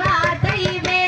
வார்த்தையுமே